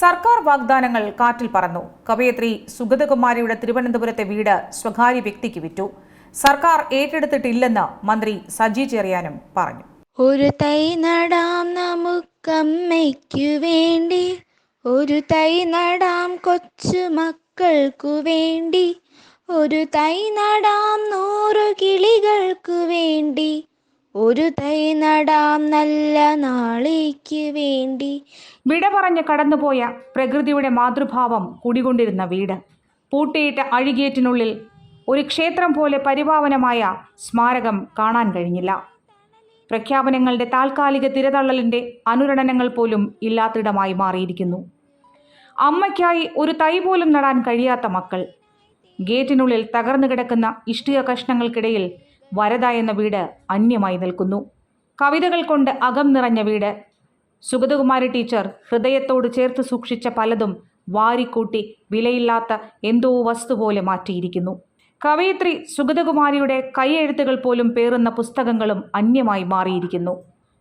സർക്കാർ വാഗ്ദാനങ്ങൾ കാറ്റിൽ പറന്നു. കവയത്രി സുഗതകുമാരിയുടെ തിരുവനന്തപുരത്തെ വീട് സ്വകാര്യ വ്യക്തിക്ക് വിറ്റു. സർക്കാർ ഏറ്റെടുത്തിട്ടില്ലെന്ന് മന്ത്രി സജി ചെറിയാനും പറഞ്ഞു. ഒരു തൈ നടാം നമുക്കമ്മയ്ക്കു വേണ്ടി. ഒരു തൈ നടാം കൊച്ചു മക്കൾക്കു വേണ്ടി. ഒരു തൈ നടാം നൂറു കിളികൾക്കു വേണ്ടി. ഒരു തൈ നടാം നല്ല നാളേക്ക് വേണ്ടി. വിട പറഞ്ഞ് കടന്നുപോയ പ്രകൃതിയുടെ മാതൃഭാവം കുടികൊണ്ടിരുന്ന വീട്. പൂട്ടിയിട്ട അഴികേറ്റിനുള്ളിൽ ഒരു ക്ഷേത്രം പോലെ പരിപാവനമായ സ്മാരകം കാണാൻ കഴിഞ്ഞില്ല. പ്രഖ്യാപനങ്ങളുടെ താൽക്കാലിക തിരതള്ളലിന്റെ അനുരണനങ്ങൾ പോലും ഇല്ലാത്തിടമായി മാറിയിരിക്കുന്നു. അമ്മയ്ക്കായി ഒരു തൈ പോലും നടാൻ കഴിയാത്ത മക്കൾ. ഗേറ്റിനുള്ളിൽ തകർന്നു കിടക്കുന്ന ഇഷ്ടിക കഷ്ണങ്ങൾക്കിടയിൽ വരദ എന്ന വീട് അന്യമായി നിൽക്കുന്നു. കവിതകൾ കൊണ്ട് അകം നിറഞ്ഞ വീട്. സുഗതകുമാരി ടീച്ചർ ഹൃദയത്തോട് ചേർത്ത് സൂക്ഷിച്ച പലതും വാരിക്കൂട്ടി വിലയില്ലാത്ത എന്തോ വസ്തു പോലെ മാറ്റിയിരിക്കുന്നു. കവയിത്രി സുഗതകുമാരിയുടെ കൈയെഴുത്തുകൾ പോലും പേറുന്ന പുസ്തകങ്ങളും അന്യമായി മാറിയിരിക്കുന്നു.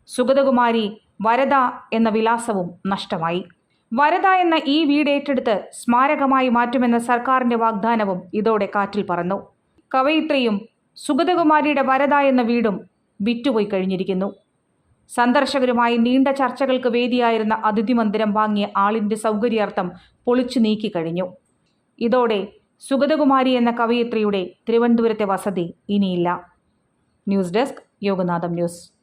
സുഗതകുമാരി വരദ എന്ന വിലാസവും നഷ്ടമായി. വരദ എന്ന ഈ വീട് ഏറ്റെടുത്ത് സ്മാരകമായി മാറ്റുമെന്ന സർക്കാരിന്റെ വാഗ്ദാനവും ഇതോടെ കാറ്റിൽ പറന്നു. കവയിത്രിയും സുഗതകുമാരിയുടെ വരദ എന്ന വീടും വിറ്റുപോയി കഴിഞ്ഞിരിക്കുന്നു. സന്ദർശകരുമായി നീണ്ട ചർച്ചകൾക്ക് വേദിയായിരുന്ന അതിഥി മന്ദിരം വാങ്ങിയ ആളിന്റെ സൗകര്യാർത്ഥം പൊളിച്ചു നീക്കി കഴിഞ്ഞു. ഇതോടെ സുഗതകുമാരി എന്ന കവയിത്രിയുടെ തിരുവനന്തപുരത്തെ വസതി ഇനിയില്ല. News desk Yoganatham news.